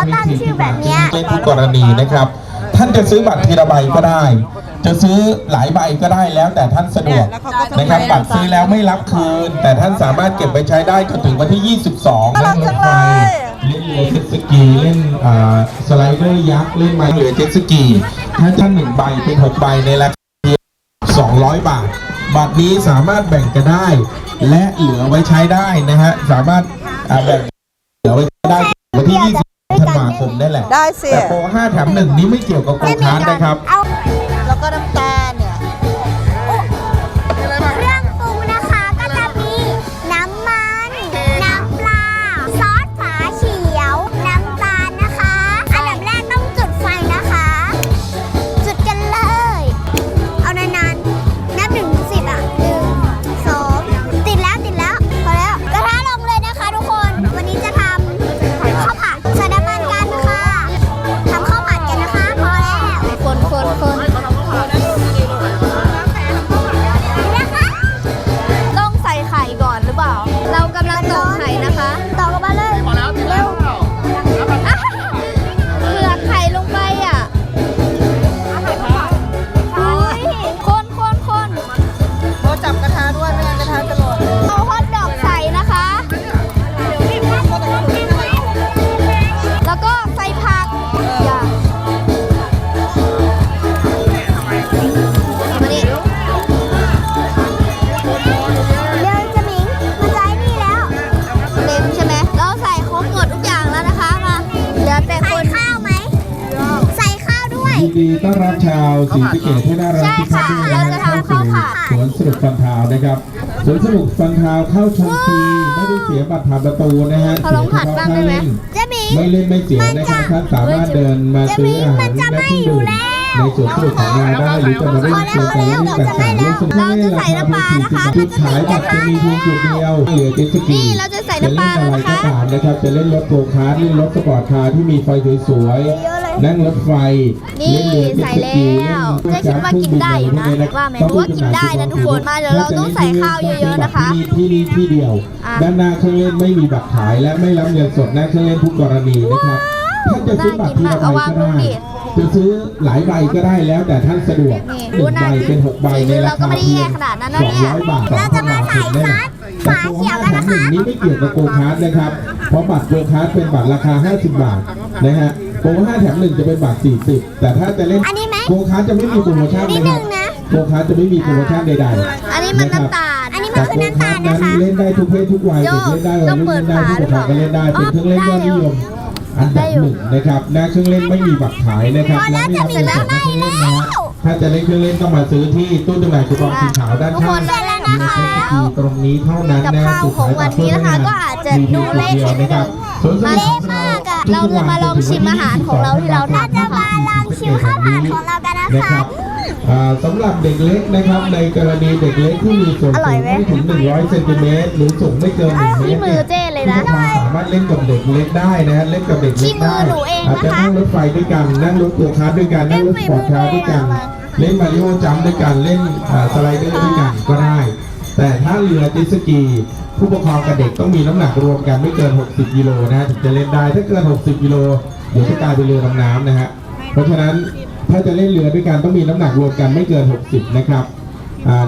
เขาตั้งชื่อแบบเนี้ยเล่นทุกกรณีนะครับ ท่านจะซื้อบัตรทีละใบก็ได้ จะซื้อหลายใบก็ได้แล้วแต่ท่านสะดวกนะครับบัตรซื้อแล้วไม่รับคืน แต่ท่านสามารถเก็บไว้ใช้ได้จนถึงวันที่ 22นั่งรถไฟเล่นเรือเจ็ตสกีเล่นอ่าสไลเดอร์ยักษ์เล่นไม้เรือเจ็ตสกีถ้าท่านหนึ่งใบเป็นหกใบในราคา200 บาท บัตรนี้สามารถแบ่งกันได้ และเหลือไว้ใช้ได้นะฮะสามารถอ่าแบ่งเหลือไว้ใช้ได้วันที่ 20 ธันวาคมได้แหละ ได้สิ แต่โปร5แถม1นี้ไม่เกี่ยวกับโกคาร์ดนะครับ เอา ต้อนรับชาวศรีสะเกษที่น่ารักทุกท่านด้วยนะครับเข้าสู่สวนสนุกฟันทาวน์นะครับสวนสนุกฟันทาวน์เข้าชมฟรีไม่ได้เสียบัตรผ่านประตูนะฮะขอลองผัดบ้างได้ไหมเสียเฉพาะค่าเล่นเจะมิงไม่เล่นไม่เสียนะครับท่านสามารถเดินมาซื้ออาหารและเครื่องดื่มในสวนสนุกของเราได้หรือจะมาเล่นเกมการเล่นต่างๆเล่นสนุกเล่นราคาเพียง40บาทจุดขายบัตรจะมีเพียงจุดเดียวเหลือเจ็ตสกีนี่เราจะใส่น้ำปลาจะแล้วเล่นอะไรนะคะก็ตามนะครับจะเล่นรถโกคาร์ทเล่นรถสปอร์ตคาร์ที่มีไฟสวยๆนั่งรถไฟนี่เล่นเรือเจ็ตใส่สแล้กีวเล่นจะคิดว่ากินได้อยู่นะว่าไหมรู้ว่ากินได้นะทุกคนมาเดี๋ยวเราต้องใส่ข้าวเยอะๆนะคะ ที่นี่ที่เดียวอะด้านหน้าเครื่องเล่นไม่มีบัตรขายและไม่รับเงินสดหน้าเครื่องเล่นทุกกรณีนะครับถ้าจะซื้อบัตรทีละใบก็ได้จะซื้อหลายใบก็ได้แล้วแต่ท่านสะดวกนี่หนึ่งใบเป็นหกใบในราคาเพียงเราก็ไม่ได้แย่ขนาดนั้นสนะองเนี่ยร้อยบาทเราจะมาใส่ซอสฝาเขียวกันนะคะแต่โปรห้าแถมหนึ่งนี้ไม่เกี่ยวกับโกคาร์ดนะครับ เพราะบัตรโกคาร์ดเป็นบัตรราคา 50 บาทนะฮะ โปรห้าแถมหนึ่งจะเป็นบัตร40แต่ถ้าจะเล่นอันนี้ไหม โกคาร์ดจะไม่มีโปรโมชั่นนิดนะคนึรับงนะ โกคาร์ดจะไม่มีโปรโมชั่นใดๆอันนี้มันน้ำตาล อันนี้แต่โกคาร์ดนั้นเล่นได้ทุกเพศทุกวัยโยเด็กเล่นได้วัยต้องรุ่นเปิเล่ดนได้ฝาผู้หปรืกอคเปรองล่าก็เล่นได้เป็นเครื่องเล่นยอดนิยมอันดับหนึ่งนะครับหน้าเครื่องเล่นไม่มีบัตรขายนะครับพอแล้วและไม่รับเงินสดจะในมีเครื่องเล่นนะฮะถ้าจะเล่นเครื่องเล่นต้องมาซื้อที่ตู้จำหน่ายคูปองสีขาวด้านทุกคข้างนได้แล้วนะคะมีตรงนี้เท่านั้นกับนะข้าวของวันนี้นะคะก็อาจจะดูเละนิดนึงมาเละมากอะ เราจะมาลองชิมอาหารของเราที่เราทำจะนะคะมาลองชิมข้าวผัดของเรากันนะนะคะครับอ่าสำหรับเด็กเล็กนะครับในกรณีเด็กเล็กที่มีส่วนอร่สูอยงไหมไม่ถึง 100เซนติเมตรหรือสูงไม่เกิน1เมที่ตรมืเนี่อยเจ้เลยนะผู้ปกครองสามารถเล่นกับเด็กเล็กได้นะฮะเล่นกับเด็กเล็กได้ที่มือหนูเองนะคะอาจจะนั่งรถไฟด้วยกันนั่งรถตัวคาร์ด้วยกันนั่งรถสปอร์ตคาร์ด้วยกัน เล่นมาริโอจัมป์ด้วยกันเล่นอ่าสไลเดอร์ด้วยกันก็ได้ แต่ถ้าเรือจ็ตสกี ผู้ปกครองกับเด็กต้องมีน้ำหนักรวมกันไม่เกิน 60กิโลนะฮะถึงจะเล่นได้ถ้าเกิน 60กิโลเดี๋ยวจะกลายเป็นเรือดำน้ำนะฮะเพราะฉะนั้นถ้าจะเล่นเรือด้วยกันต้องมีน้ำหนักรวมกันไม่เกิน 60 นะครับ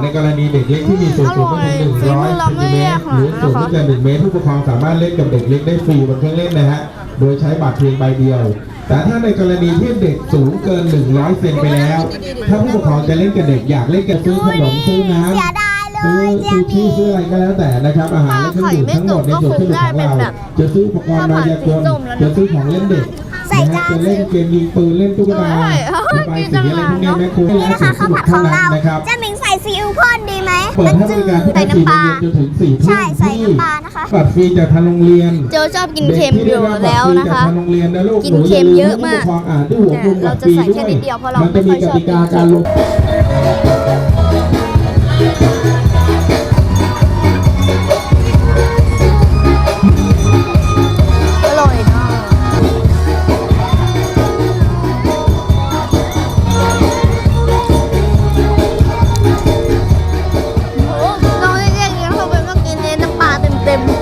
ในกรณีเด็กเล็กที่มีส่วนสูงไม่ถึง100เซนติเมตรหรือสูงไม่เกิน1เมตรผู้ปกครองสามารถเล่นกับเด็กเล็กได้ฟรีบนเครื่องเล่นนะฮะโดยใช้บัตรเพียงใบเดียว แต่ถ้าในกรณีที่เด็กสูงเกิน 100 เซนไปแล้ว ถ้าผู้ปกครองจะเล่นกับเด็กอยากเล่นกับซื้อขนมซื้อน้ำ ซื้อซูชิมิงซื้ออะไรก็แล้วแต่นะครับ อาหารและเครื่องดื่มทั้งหมดในส่วนสนุกของเราจะซื้ออุปกรณ์มายากลจะซื้อของเล่นเด็กใส่นะฮะจานจะเล่นเกมยิงปืนเล่นตุ๊กตาใช่ระบายสีอะไรพวกนี้แม่ครูให้นี่นะคะนสข้าวผัดของเราจะมิงใส่ซีอิ๊วพ่นดีไหมเปิดให้บริการทุกใส่น้ำปลาจนถึงสี่ทุ่มใช่ใส่ที่น้ำปลานะคะบัตรฟรีจากทางโรงเรียนเจอชอบกินเค็มอยู่แล้วนะคะกินเค็มเยอะมากเราจะใส่แค่นิดเดียวเพราะเราไม่ค่อยชอบกติกาการลง them.